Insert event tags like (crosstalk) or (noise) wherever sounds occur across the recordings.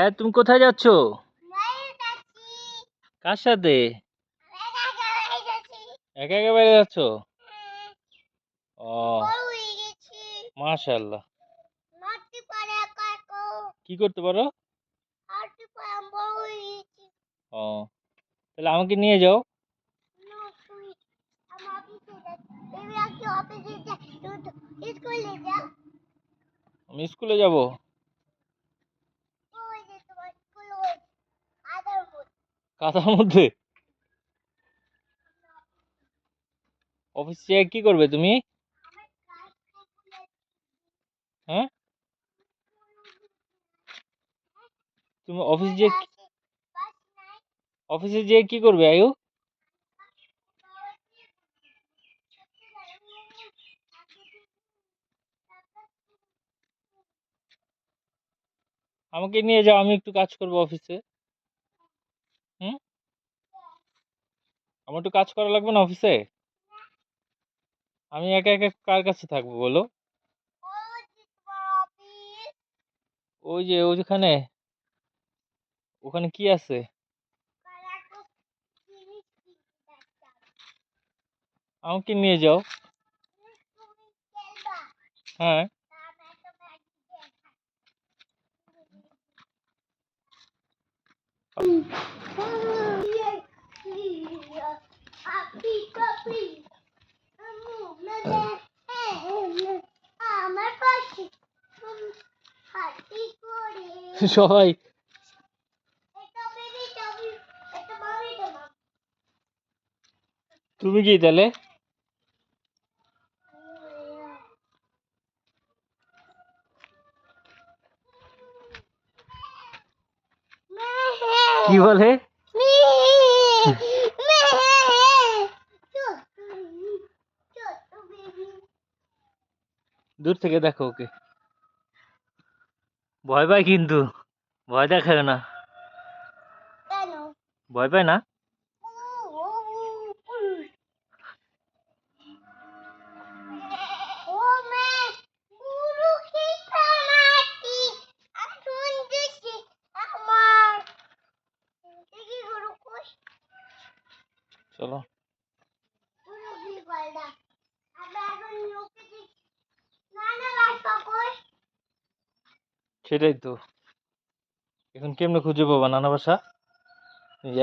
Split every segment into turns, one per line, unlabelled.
হ্যাঁ তুমি কোথায় যাচ্ছ? কার সাথে? একা একা বাইরে যাচ্ছ। ও। মাশাল্লাহ কি করতে পারো? ও। তাহলে আমাকে নিয়ে যাও। আমি স্কুলে যাব। কাঁথার মধ্যে? অফিস অফিসে কি করবে তুমি? হ্যাঁ? তুমি অফিস যে অফিসে যেয়ে কি করবে, আয়ু? আমাকে নিয়ে যাও, আমি একটু কাজ করব অফিসে হুম? আমার একটু কাজ করা লাগবে না অফিসে আমি একা একা কার কাছে থাকব বলো? ওই যে ওইখানে। ওখানে কি আছে? আমাকে নিয়ে যাও। হ্যাঁ (laughs)
পাশে হাতি করে
সবাই।
তুমি
কি তাহলে? কি বলে? দূর থেকে দেখো ওকে। ভয় পায় কিন্তু। ভয় দেখায় না। ভয় পায় না? চলো। সেটাই তো। এখন কেমনে খুঁজে পাবা, নানা বাসা?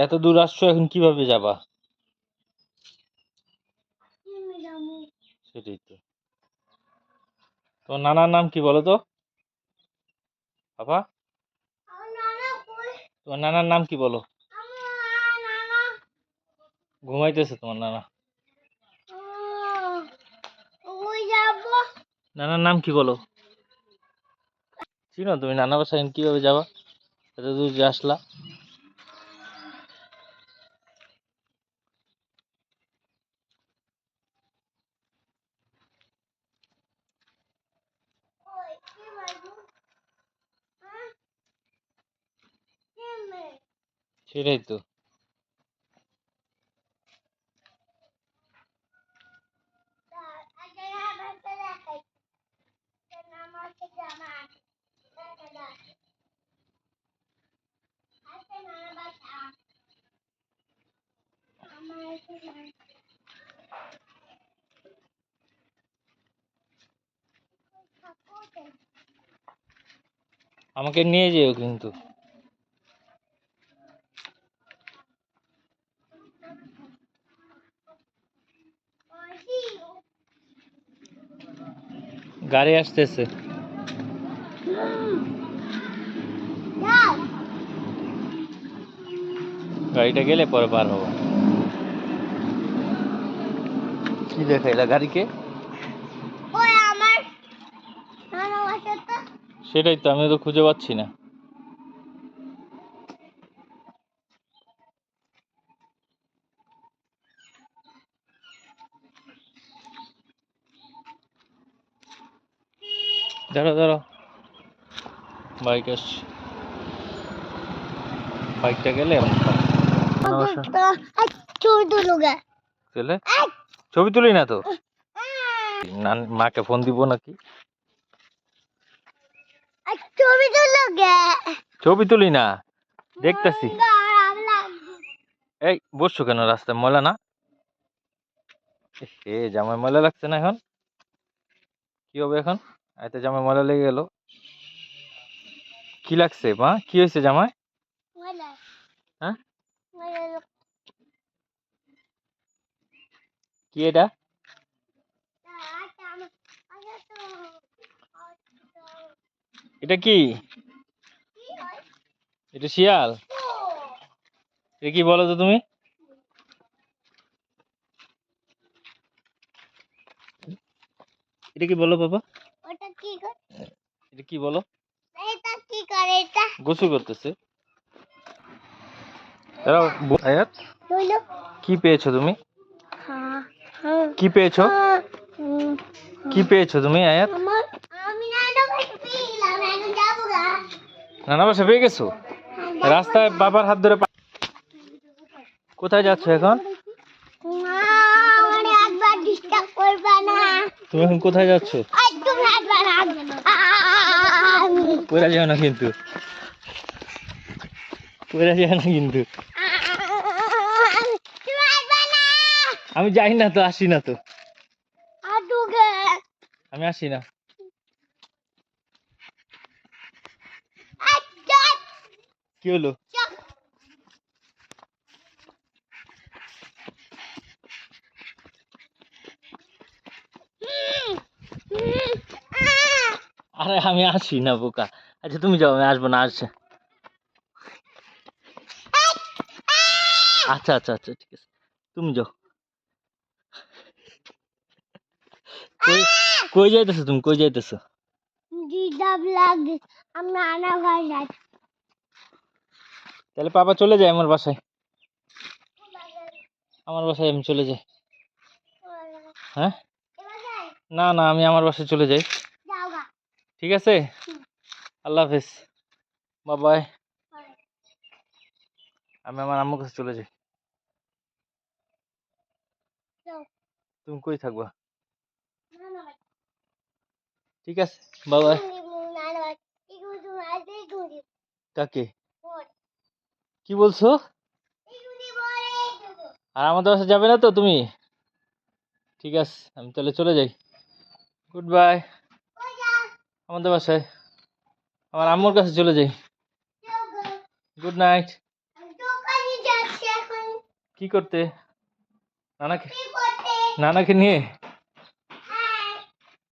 এত দূর আসছো, এখন কীভাবে যাবা? সেটাই তো। তোমার নানার নাম কি বলো তো? বাবা? তোমার নানার নাম কি বলো? ঘুমাইতেছে তোমার নানা। নানার নাম কি বলো? চিনো তুমি নানা বাসা কীভাবে যাবা? এত দূর যে আসলা। সেটাই তো। আমাকে নিয়ে যেও কিন্তু। গাড়ি আসতেছে। গাড়িটা গেলে পরে পার হব। কি দেখাইলা গাড়িকে?
আমার
সেটাই তো আমি তো খুঁজে পাচ্ছি না। দাঁড়া দাঁড়া। বাইক আসছে। বাইকটা গেলে।
ছবি তুলো
না তো? মাকে ফোন দিব নাকি?
ছবি তুলো ছবি তুলি না দেখতেছি। এই বসছো কেন রাস্তায়? ময়লা না? এ জামাই ময়লা লাগছে না এখন? কি হবে এখন? এতে জামাই ময়লা লেগে গেল। কি লাগছে মা? কি হয়েছে জামাই হ্যাঁ? কি এটা
আচ্ছা আমার আচ্ছা তো
এটা কি? এটা শিয়াল? এটা কি বলো তো তুমি? এটা কি বলো বাবা
ওটা কি
এটা কি বলো?
এটা কি করে এটা?
গোসল করতেছে। আয়াত কি পেয়েছ তুমি? কি পেয়েছ? কি পেয়েছ তুমি আয়াত
আমার আমি না এটা পেলাম এখন যাব গা
নানা বাসা পেয়ে গেছো? রাস্তায় বাবার হাত ধরে কোথায় যাচ্ছ এখন? তুমি এখন কোথায় যাচ্ছ? পড়ে যাও না কিন্তু। পড়ে যাও না কিন্তু। আমি যাই না তো আসি না তো। আমি আসি না
আচ্ছা
কি হলো? আরে আমি আসি না, বোকা। আচ্ছা তুমি যাও, আমি আসব না, আসছে। আচ্ছা আচ্ছা আচ্ছা ঠিক আছে। তুমি যাও। কই যাইতেছো তুমি? কই যাইতেছো?
আমি আনা ঘর যাচ্ছি।
তাহলে পাপা চলে যায় আমার বাসায়? আমার বাসায় আমি চলে যাই। হ্যাঁ? না না, আমি আমার বাসায় চলে যাই। ঠিক আছে? আল্লাহ হাফেজ। বাবাই আমি আমার আম্মুর কাছে চলে যাই। তুমি কই থাকবা? ঠিক আছে?
ঘুরি
কাকে? কি বলছো? আর আমাদের বাসায় যাবে না তো তুমি? ঠিক আছে, আমি তাহলে চলে যাই। গুড বাই আমাদের বাসায়। আমার আম্মুর কাছে চলে যাই। গুড নাইট কি করতে? নানাকে নানাকে নিয়ে?